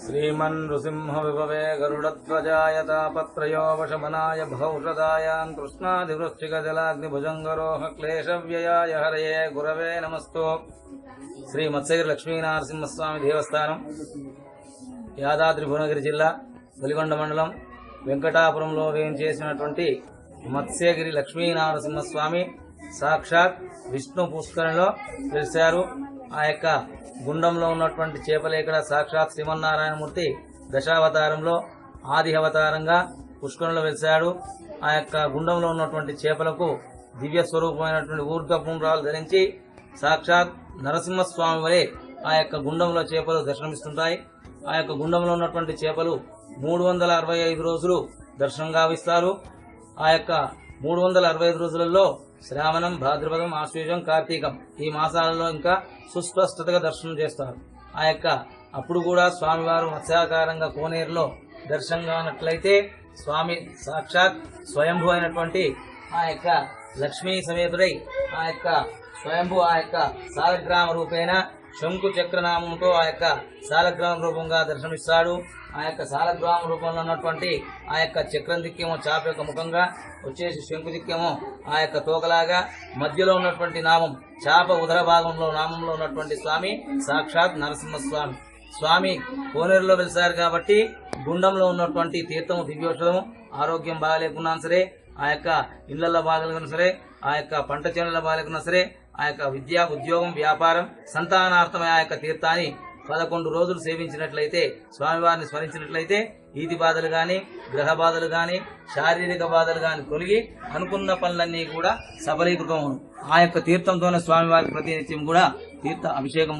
श्रीमन्नृसिंहविभवे गरुडध्वजायतापत्रयो वशमनाय भौषदायान् कृष्णादिवृश्चिकजलाग्निभुजङ्गरोह क्लेशव्ययाय हरये गुरवे नमस्तु శ్రీ మత్స్యగిరి లక్ష్మీనరసింహస్వామి దేవస్థానం యాదాద్రి భువనగిరి జిల్లా వెలిగొండ మండలం వెంకటాపురంలో వేయించేసినటువంటి మత్స్యగిరి లక్ష్మీనరసింహస్వామి సాక్షాత్ విష్ణు పుష్కరంలో వెలిశారు ఆ యొక్క గుండంలో ఉన్నటువంటి చేపలు ఇక్కడ సాక్షాత్ శ్రీమన్నారాయణమూర్తి దశావతారంలో ఆది అవతారంగా పుష్కరంలో వెలిశాడు. ఆ యొక్క గుండంలో ఉన్నటువంటి చేపలకు దివ్య స్వరూపమైనటువంటి ఊర్ధపుండ్రాలు ధరించి సాక్షాత్ నరసింహస్వామి వలె ఆ యొక్క గుండంలో చేపలు దర్శనమిస్తుంటాయి. ఆ యొక్క గుండంలో ఉన్నటువంటి చేపలు మూడు వందల అరవై ఐదు రోజులు దర్శనం గావిస్తారు. ఆ యొక్క మూడు వందల అరవై ఐదు రోజులలో శ్రావణం భాద్రపదం ఆశ్వేజం కార్తీకం. ఈ మాసాలలో ఇంకా సుస్పష్టతగా దర్శనం చేస్తారు. ఆ యొక్క అప్పుడు కూడా స్వామివారు మత్స్యాకారంగా కోనేరులో దర్శనంగా ఉన్నట్లయితే స్వామి సాక్షాత్ స్వయంభూ అయినటువంటి ఆ యొక్క లక్ష్మీ సమేతుడై ఆ యొక్క స్వయంభూ ఆ యొక్క సాలగ్రామ రూపేణ శంకు చక్రనామంతో ఆ యొక్క సాలగ్రామ రూపంగా దర్శనమిస్తాడు. ఆ యొక్క సాలగ్రామ రూపంలో ఉన్నటువంటి ఆ యొక్క చక్రం దిక్కేమో చాప యొక్క ముఖంగా వచ్చేసి శంకు దిక్కేమో ఆ యొక్క తోకలాగా మధ్యలో ఉన్నటువంటి నామం చాప ఉదర భాగంలో నామంలో ఉన్నటువంటి స్వామి సాక్షాత్ నరసింహస్వామి. స్వామి కోనేరులో వెలిసారు కాబట్టి గుండంలో ఉన్నటువంటి తీర్థము దివ్యోషము ఆరోగ్యం బాగాలేకున్నా సరే ఆ యొక్క ఇళ్ళలో బాగాలేకున్నా సరే ఆ యొక్క పంట చేనుల బాగాలేకున్నా సరే ఆ యొక్క విద్య ఉద్యోగం వ్యాపారం సంతానార్థమైన ఆ యొక్క తీర్థాన్ని పదకొండు రోజులు సేవించినట్లయితే స్వామివారిని స్మరించినట్లయితే ఈతి బాధలు కానీ గ్రహ బాధలు కానీ శారీరక బాధలు కానీ తొలగి అనుకున్న పనులన్నీ కూడా సఫలీకృతం ఆ యొక్క తీర్థంతోనే స్వామివారికి ప్రతినిత్యం కూడా తీర్థ అభిషేకం